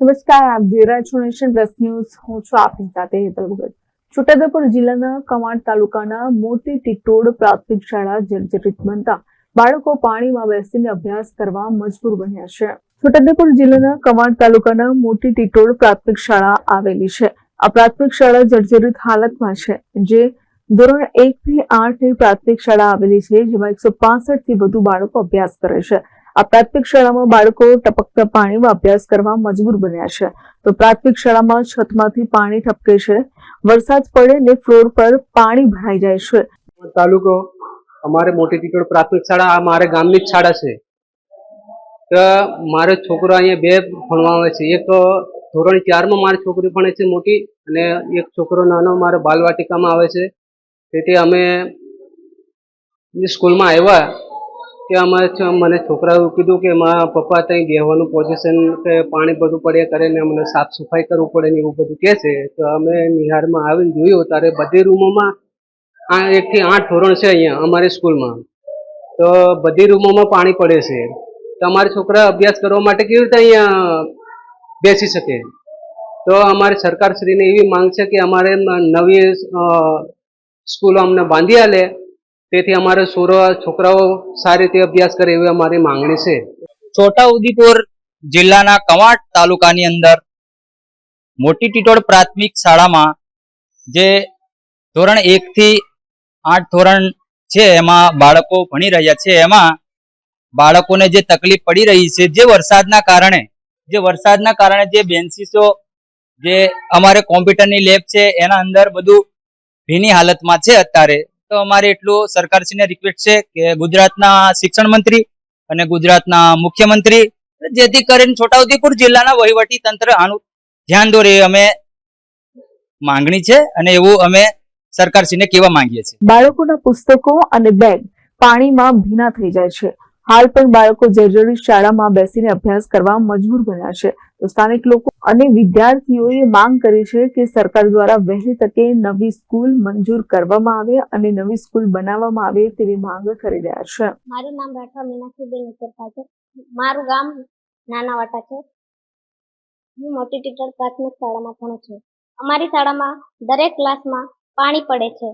નમસ્કાર, આપ જોઈ રહ્યા પ્લસ ન્યૂઝ. હું છું આપની સાથે હેતલ ભગત. છોટાઉદેપુર જિલ્લાના કમાડ તાલુકાના મોટી ટીટોડ પ્રાથમિક શાળા જર્જરિત બનતા બાળકો પાણીમાં બેસીને અભ્યાસ કરવા મજબૂર બન્યા છે. છોટાઉદેપુર જિલ્લાના કમાડ તાલુકાના મોટી ટીટોડ પ્રાથમિક શાળા આવેલી છે. આ પ્રાથમિક શાળા જર્જરિત હાલતમાં છે. જે ધોરણ એક થી આઠની પ્રાથમિક શાળા આવેલી છે, જેમાં એકસો થી વધુ બાળકો અભ્યાસ કરે છે. આ પ્રાથમિક શાળામાં બાળકો ટપકતા પાણીમાં અભ્યાસ કરવા મજબૂર બન્યા છે. તો પ્રાથમિક શાળામાં છતમાંથી પાણી ઠપકે છે. વરસાદ પડે ને ફ્લોર પર પાણી ભરાઈ જાય છે. તાલુકો અમારે મોટી ટીટોડ પ્રાથમિક શાળા, આ મારે ગામની જ શાળા છે. તો મારો છોકરો અહીંયા બે ભણવા આવે છે. એક ધોરણ ચારમાં મારી છોકરી ભણે છે મોટી અને એક છોકરો નાનો મારો બાલવાટિકામાં આવે છે. તેથી અમે સ્કૂલમાં આવ્યા. કે અમારે મને છોકરાઓ કીધું કે મારા પપ્પા ત્યાં બેહવાનું પોઝિશન કે પાણી બધું પડ્યા કરે ને અમને સાફ સફાઈ કરવું પડે ને એવું બધું કહે છે. તો અમે નિહારમાં આવીને જોયું ત્યારે બધી રૂમોમાં આ એકથી આઠ ધોરણ છે અહીંયા, અમારી સ્કૂલમાં. તો બધી રૂમોમાં પાણી પડે છે. તો અમારા છોકરા અભ્યાસ કરવા માટે કેવી રીતે અહીંયા બેસી શકે? તો અમારે સરકારશ્રીને એવી માંગ છે કે અમારે નવી સ્કૂલો અમને બાંધી આલે. તેથી અમારે છોકરાઓ સારી રીતે અભ્યાસ કરે એવી અમારી માંગણી છે. છોટાઉદેપુર જિલ્લાના કવાંટ તાલુકાની અંદર મોટી ટીટોડ પ્રાથમિક શાળામાં જે ધોરણ એક થી આઠ ધોરણ છે એમાં બાળકો ભણી રહ્યા છે. એમાં બાળકોને જે તકલીફ પડી રહી છે, જે વરસાદના કારણે, જે વરસાદના કારણે જે બેન્સીસો, જે અમારે કોમ્પ્યુટરની લેબ છે, એના અંદર બધું ભીની હાલતમાં છે અત્યારે. તો અમારે એટલું સરકારશ્રીને રિક્વેસ્ટ છે કે ગુજરાતના શિક્ષણ મંત્રી અને ગુજરાતના મુખ્યમંત્રી જેથી કરીને છોટાઉદેપુર જિલ્લાના વહીવટી તંત્ર આનું ધ્યાન દોરે અમે માંગણી છે અને એવું અમે સરકારશ્રીને કહેવા માંગીએ છીએ. બાળકોના પુસ્તકો અને બેગ પાણીમાં ભીના થઈ જાય છે. હાલ પણ બાળકો જર્જરી શાળામાં બેસીને અભ્યાસ કરવા મજબૂર બન્યા છે. તો સ્થાનિક લોકો અને વિદ્યાર્થીઓએ માંગ કરી છે કે સરકાર દ્વારા વહેલી તકે નવી સ્કૂલ મંજૂર કરવામાં આવે અને નવી સ્કૂલ બનાવવામાં આવે તેવી માંગ કરી રહ્યા છે. મારું નામ રાઠવા મીનાક્ષીબેન ઉત્તરપા છે. મારું ગામ નાનાવાટા છે. હું મોટી ટીચર પ્રાથમિક શાળામાં ભણું છું. અમારી શાળામાં દરેક ક્લાસમાં પાણી પડે છે.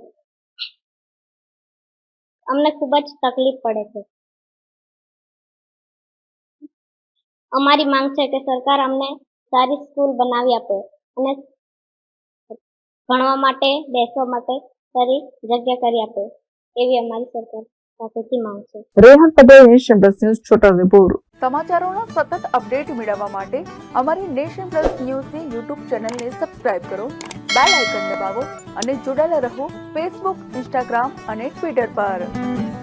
અમને ખૂબ જ તકલીફ પડે છે. અમારી માંગ છે કે સરકાર અમને સારી સ્કૂલ બનાવી આપે અને ભણવા માટે બેસવા માટે સારી જગ્યા કરી આપે. એવી અમારી સરકાર પાસેથી માંગ છે. Rehan Patel nation plus news Chhota Udaipur સમાચારોનો સતત અપડેટ મેળવવા માટે અમારી નેશન પ્લસ ન્યૂઝની યુટ્યુબ ચેનલને સબસ્ક્રાઇબ કરો બેલ આઇકન દબાવો અને જોડાયેલા રહો ફેસબુક ઇન્સ્ટાગ્રામ અને ટ્વિટર પર.